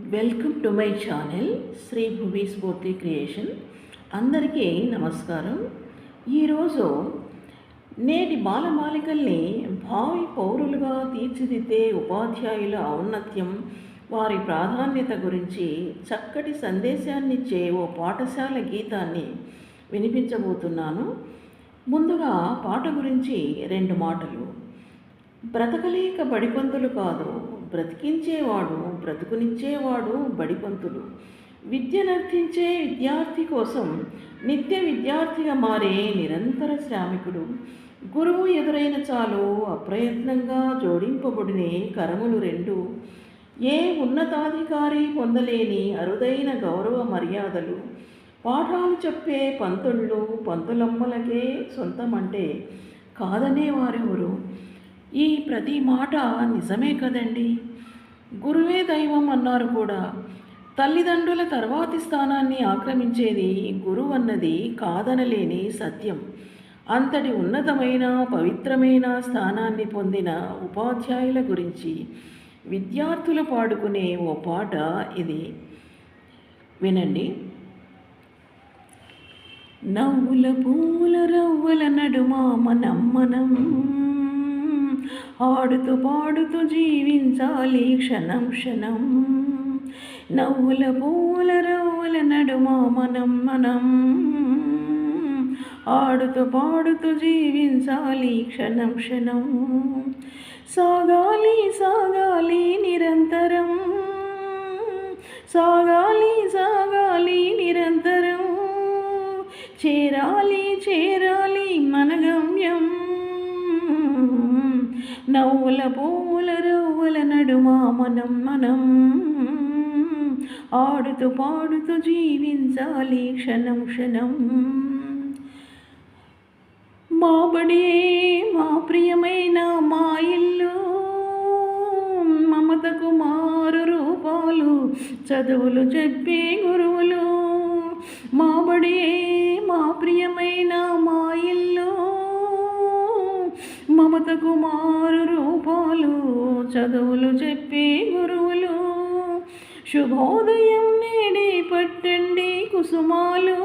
Welcome to my channel Sri Bhuvi Spoorthi creation. అందరికీ నమస్కారం. ఈరోజు నేటి బాలబాలికల్ని భావి పౌరులుగా తీర్చిదిద్దే ఉపాధ్యాయుల ఔన్నత్యం వారి ప్రాధాన్యత గురించి చక్కటి సందేశాన్నిచ్చే ఓ పాఠశాల గీతాన్ని వినిపించబోతున్నాను. ముందుగా పాట గురించి రెండు మాటలు. బ్రతకలేక బడిపంతులు కాదు బ్రతికించేవాడు బ్రతుకునిచ్చేవాడు బడిపంతులు. విద్యనర్థించే విద్యార్థి కోసం నిత్య విద్యార్థిగా మారే నిరంతర శ్రామికుడు. గురువు ఎదురైన చాలు అప్రయత్నంగా జోడింపబడినే కరములు రెండు. ఏ ఉన్నతాధికారి పొందలేని అరుదైన గౌరవ మర్యాదలు. పాఠాలు చెప్పే పంతుళ్ళు పంతులమ్మలకే సొంతమంటే కాదనేవారెవరు? ఈ ప్రతి మాట నిజమే కదండి? గురువే దైవం అన్నారు కూడా. తల్లిదండ్రుల తర్వాతి స్థానాన్ని ఆక్రమించేది గురువు అన్నది కాదనలేని సత్యం. అంతటి ఉన్నతమైన పవిత్రమైన స్థానాన్ని పొందిన ఉపాధ్యాయుల గురించి విద్యార్థులు పాడుకునే ఓ పాట ఇది. వినండి. నవ్వుల పూల రవ్వల నడుమ మనం మనం ఆడుతూ పాడుతూ జీవించాలి క్షణం క్షణం. నవ్వుల పూల రవ్వుల నడుమ మనం మనం. ఆడుతూ పాడుతూ జీవించాలి క్షణం క్షణం. సాగాలి సాగాలి నిరంతరం. సాగాలి సాగాలి నిరంతరం. చేరాలి చేరాలి నవ్వుల పూల రవ్వుల నడుమా మనం మనం. ఆడుతూ పాడుతూ జీవించాలి క్షణం క్షణం. మా బడే మా ప్రియమైన మా ఇల్లు. మమతకు మారు రూపాలు చదువులు చెప్పే గురువులు. మా బడే మా ప్రియమైన మా ఇల్లు. మమతకు మారు రూపాలు చదువులు చెప్పే గురువులు. శుభోదయం నేడే పట్టండి కుసుమాలు.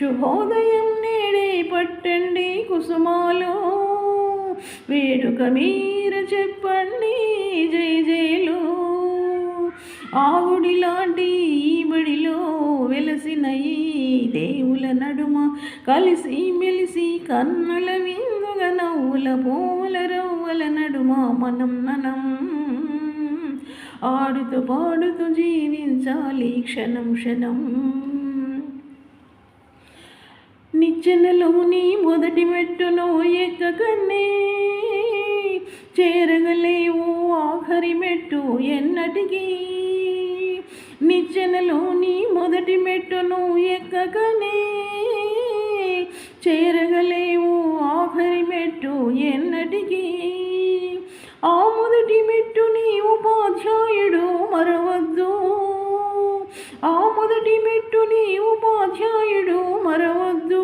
శుభోదయం నేడే పట్టండి కుసుమాలు. వేడుక మీర చెప్పండి జై జయలు ఆవుడి లాంటి ఈ బడిలో వెలసినయి దేవుల నడుమ కలిసి మెలిసి కన్నుల విందుగ నవ్వుల పూల రవ్వల నడుమ మనం మనం. ఆడుతూ పాడుతూ జీవించాలి క్షణం క్షణం. నిచ్చెనలోని మొదటి మెట్టును ఎక్కకనే చేరగలేవు ఆఖరి మెట్టు ఎన్నటికీ. నిచ్చెనలోని ఎక్కకనే చేరగలేవు ఆఖరి మెట్టు ఎన్నటికీ. ఆ మొదటి మెట్టుని ఉపాధ్యాయుడు మరవద్దు. ఆ మొదటి మెట్టుని ఉపాధ్యాయుడు మరవద్దు.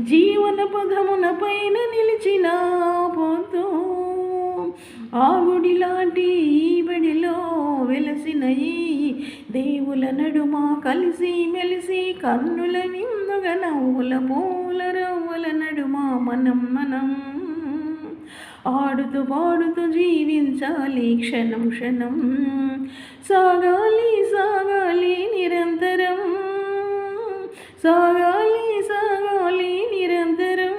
జీవన పదమున పైన నిలిచిన పోతూ ఆ గుడి లాంటి ఈ బడిలో వెలసిన ఈ దేవుల నడుమ కలిసి మెలిసి కన్నుల విందుగా నవ్వుల పూల రవ్వుల నడుమ మనం మనం ఆడుతూ పాడుతూ జీవించాలి క్షణం క్షణం. సాగాలి సాగాలి నిరంతరం. సాగాలి సాగాలి నిరంతరం.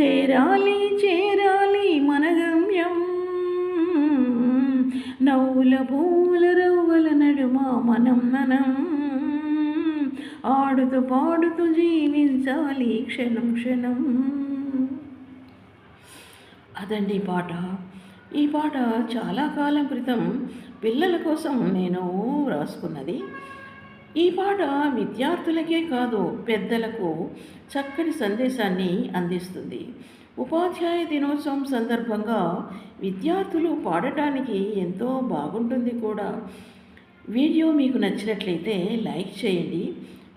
చేరాలి చేరాలి నవ్వుల పూల రవ్వల నడుమ మనం మనం. ఆడుతూ పాడుతూ జీవించాలి క్షణం క్షణం. అదండి ఈ పాట. ఈ పాట చాలా కాలం క్రితం పిల్లల కోసం నేను రాసుకున్నది. ఈ పాట విద్యార్థులకే కాదు పెద్దలకు చక్కని సందేశాన్ని అందిస్తుంది. ఉపాధ్యాయ దినోత్సవం సందర్భంగా విద్యార్థులు పాడటానికి ఎంతో బాగుంటుంది కూడా. వీడియో మీకు నచ్చినట్లయితే లైక్ చేయండి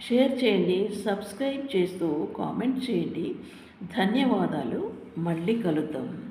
షేర్ చేయండి సబ్స్క్రైబ్ చేస్తూ కామెంట్ చేయండి. ధన్యవాదాలు. మళ్ళీ కలుద్దాం.